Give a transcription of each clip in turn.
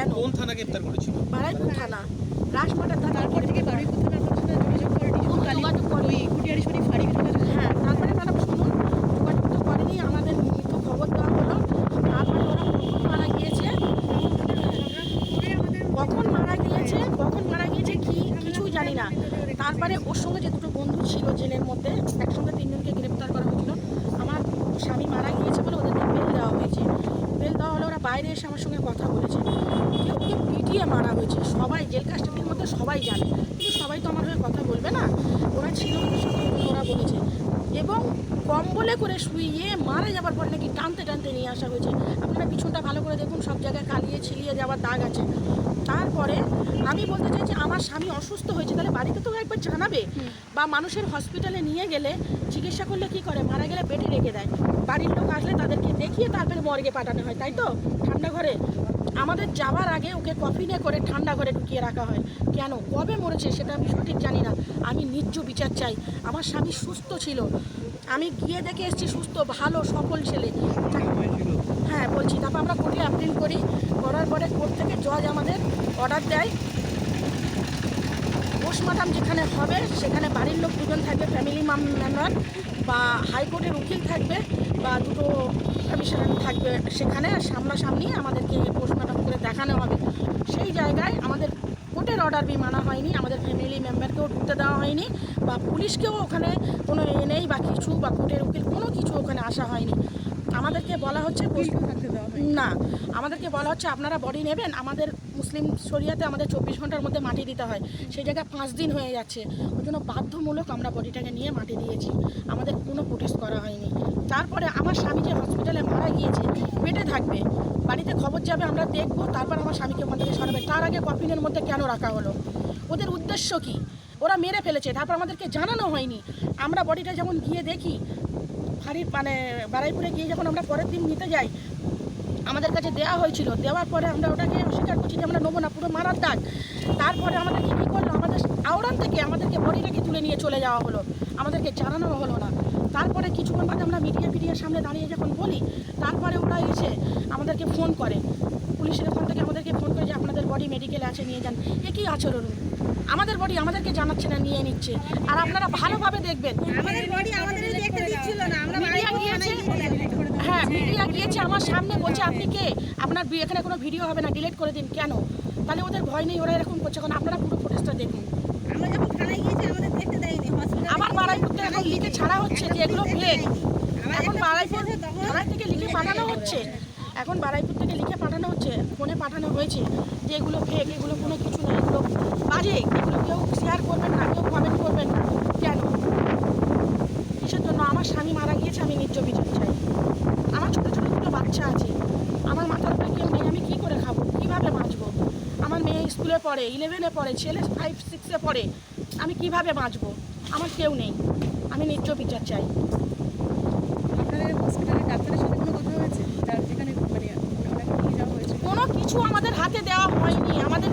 কেন? কোন থানা গ্রেপ্তার করেছিল? বারাইপুর থানা। রাজমাটার থানা। তারপর থেকে বাড়ির কোথাও আপনার সাথে যোগাযোগ শুধু যোগাযোগ করেনি। ওই কুটিয়ারি শরীফ ফাঁড়ি যোগাযোগ হ্যাঁ তারপরে ম্যাডাম শুনুন যোগাযোগ তো করেনি। আমাদের তো খবর দেওয়া হলো। তারপরে ওরা কখন মারা গিয়েছে? কখন মারা গিয়েছে? কখন মারা গিয়েছে কি? কিছুই জানি না। তারপরে ওর সঙ্গে যে দুটো বন্ধু ছিল জেলের মধ্যে একসঙ্গে তিনজনকে গ্রেপ্তার করা হয়েছিল আমার স্বামী মারা গিয়েছে বলে ওদেরকে বেল দেওয়া হয়েছে বেল দেওয়া হলে ওরা বাইরে এসে আমার সঙ্গে কথা বলেছে। কেউ কেউ পিটিয়ে মারা হয়েছে। সবাই জেল কাস্টমির মধ্যে সবাই জানে। কিন্তু সবাই তো আমার হয়ে কথা বলবে না। ওরা ছিল ওদের এবং কম্বলে করে শুইয়ে মারা যাবার পর নাকি টানতে টানতে নিয়ে আসা হয়েছে। আপনারা পিছনটা ভালো করে দেখুন সব জায়গায় কালিয়ে ছিলিয়ে যাওয়ার দাগ আছে। তারপরে আমি বলতে চাইছি আমার স্বামী অসুস্থ হয়েছে তাহলে বাড়িতে তো একবার জানাবে। বা মানুষের হসপিটালে নিয়ে গেলে চিকিৎসা করলে কি করে? মারা গেলে পেটে রেখে দেয়। বাড়ির লোক আসলে তাদেরকে দেখিয়ে তারপরে মর্গে পাঠানো হয় তাই তো? ঠান্ডা ঘরে। আমাদের যাওয়ার আগে ওকে কফিনে করে ঠান্ডা ঘরে ঢুকিয়ে রাখা হয়। কেন? কবে মরেছে সেটা আমি সঠিক জানি না। আমি ন্যায্য বিচার চাই। আমার স্বামী সুস্থ ছিল। আমি গিয়ে দেখে এসেছি সুস্থ, ভালো, সফল ছেলে। হ্যাঁ বলছি। তারপর আমরা কোর্টে অ্যাপিল করি। করার পরে কোর্ট থেকে জজ আমাদের অর্ডার দেয়। পোস্টমর্টম যেখানে হবে, সেখানে বাড়ির লোক দুজন থাকবে ফ্যামিলি মেম্বার বা হাইকোর্টের উকিল থাকবে বা দুটো কমিশনার থাকবে, সেখানে সামনাসামনি আমাদেরকে পোস্টমর্টম করে দেখানো হবে। সেই জায়গায় আমাদের কোর্টের অর্ডার বি মানা হয়নি, আমাদের ফ্যামিলি মেম্বারকেও ঢুকতে দেওয়া হয়নি, বা পুলিশকেও ওখানে কোনো এ নেই বা কিছু বা কোর্টের উকিল কোনো কিছু ওখানে আসা হয়নি। আমাদেরকে বলা হচ্ছে না আমাদেরকে বলা হচ্ছে আপনারা বডি নেবেন আমাদের মুসলিম শরিয়াতে আমাদের চব্বিশ ঘণ্টার মধ্যে মাটি দিতে হয়। সেই জায়গায় পাঁচ দিন হয়ে যাচ্ছে। ওই জন্য বাধ্যমূলক আমরা বডিটাকে নিয়ে মাটি দিয়েছি। আমাদের কোনো প্রোটেস্ট করা হয়নি। তারপরে আমার স্বামী যে হসপিটালে মারা গিয়েছে পেটে থাকবে। বাড়িতে খবর যাবে আমরা দেখব। তারপর আমার স্বামীকে ওখান থেকে সরাবে। তার আগে কফিনের মধ্যে কেন রাখা হলো? ওদের উদ্দেশ্য কি? ওরা মেরে ফেলেছে, তারপর আমাদেরকে জানানো হয়নি। আমরা বডিটা যেমন গিয়ে দেখি হাড়ির মানে বারাইপুরে গিয়ে যখন আমরা পরের দিন নিতে যাই, আমাদের কাছে দেওয়া হয়েছিল। দেওয়ার পরে আমরা ওটাকে অস্বীকার করছি যে আমরা নেব না, পুরো মারার দাগ। তারপরে আমাদেরকে কী করল? আমাদের আওড়ান থেকে আমাদেরকে বডিটাকে তুলে নিয়ে চলে যাওয়া হলো। আমাদেরকে জানানো হলো না। তারপরে কিছুক্ষণ বাদে আমরা মিডিয়া ফিডিয়ার সামনে দাঁড়িয়ে যখন বলি তারপরে ওরা এসে আমাদেরকে ফোন করে। পুলিশের ওখান থেকে আমাদেরকে ফোন করে যে আপনাদের বডি মেডিকেলে আছে নিয়ে যান। এ কী আচরণ? আমাদের বডি আমাদেরকে জানাচ্ছে না নিয়ে নিচ্ছে। আর আপনারা ভালোভাবে দেখবেন। আমাদের বডি আমাদের দেখতে দিচ্ছিল না। আমরা হ্যাঁ মিডিয়া গিয়েছে আমার সামনে বলছে আপনি কে? আপনার এখানে কোনো ভিডিও হবে না ডিলিট করে দিন। কেন? তাহলে ওদের ভয় নেই ওরা এরকম করছে। কারণ আপনারা পুরো প্রোটেস্টটা দেখুন। আমরা যখন থানায় গিয়েছি আমাদের দেখতে দেয়নি। হসপিটালে আবার বারাইপুর থেকে এখন লিখে ছাড়া হচ্ছে যে এগুলো ফেক এখন বারাইপুর থানায় থেকে লিখে পাঠানো হচ্ছে। এখন বারাইপুর থেকে লিখে পাঠানো হচ্ছে, ফোনে পাঠানো হয়েছে যে এগুলো ফেক এগুলো কোনো কিছু না, এগুলো বাজে, এগুলো কেউ শেয়ার করবেন না, কেউ কমেন্ট করবেন না। কেন? কিসের জন্য? আমার স্বামী মারা গিয়েছে, আমি নিজ বিচার চাই। আমার ছোটো ছোটো দুটো বাচ্চা আছে। আমার মাথার উপরে কেউ নেই, আমি কী করে খাব? কীভাবে বাঁচবো? আমার মেয়ে স্কুলে পড়ে ইলেভেনে পড়ে, ছেলে ফাইভ সিক্সে পড়ে, আমি কীভাবে বাঁচবো? আমার কেউ নেই। আমি নিজ বিচার চাই। আপনাদের ডাক্তারের সাথে কোনো কথা হয়েছে? যেখানে মানে নিয়ে যাওয়া হয়েছে? কোনো কিছু আমাদের হাতে দেওয়া হয়নি। আমাদের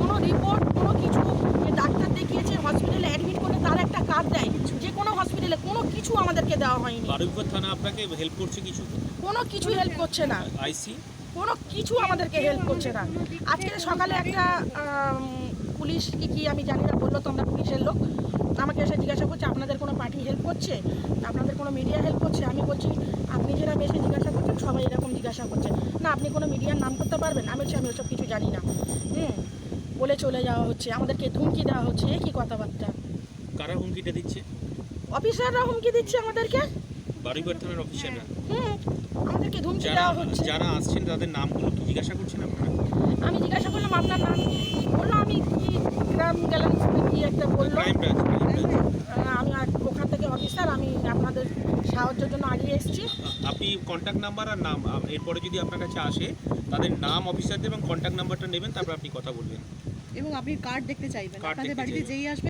কোনো রিপোর্ট কোনো কিছু যে ডাক্তার দেখিয়েছে হসপিটালে অ্যাডমিট করলে তার একটা কার্ড দেয়। যে কোনো হসপিটালে কোনো কিছু আমাদেরকে দেওয়া হয়নি। বারুইপুর থানা আপনাকে হেল্প করছে কিছু? কোনো কিছু হেল্প করছে না। আইসি কোনো কিছু আমাদেরকে হেল্প করছে না। আজকে সকালে একটা পুলিশ কি কি আমি জানি না বলল তোমরা পুলিশের লোক। আমাকে এসে জিজ্ঞাসা করছে আপনাদের কোনো পার্টি হেল্প করছে? আপনাদের কোনো মিডিয়া হেল্প করছে? আমি বলছি আপনি যেটা বেশি জিজ্ঞাসা করছেন সবাই এরকম জিজ্ঞাসা করছে। না আপনি কোনো মিডিয়ার নাম করতে পারবেন? আমি বলছি আমি ওসব কিছু জানি না। হুম বলে চলে যাওয়া হচ্ছে। আমাদেরকে ধুমকি দেওয়া হচ্ছে। এ কী কথাবার্তা? কারা হুমকিটা দিচ্ছে? অফিসাররা হুমকি দিচ্ছে আমাদেরকে? বারুইপুর থানার অফিসাররা? হুম আমাদেরকে ধুমকি দেওয়া হচ্ছে। যারা আসছেন তাদের নামগুলো কি জিজ্ঞাসা করছেন আপনারা? আমি জিজ্ঞাসা করলাম আপনার নাম? বলল আমি কি গ্রাম গেলাম কি একটা বলল? ক্রাইম ব্রাঞ্চ আমি আর ওখান থেকে অফিসার আমি আপনাদের সাহায্যের জন্য আগিয়ে এসেছি আপনি কন্ট্যাক্ট নাম্বার আর নাম এরপরে যদি আপনার কাছে আসে তাদের নাম অফিসারদের এবং কন্ট্যাক্ট নাম্বারটা নেবেন তারপর আপনি কথা বলবেন এবং আপনি কার্ড দেখতে চাইবেন কার্ড আপনাদের বাড়িতে। যেই আসবে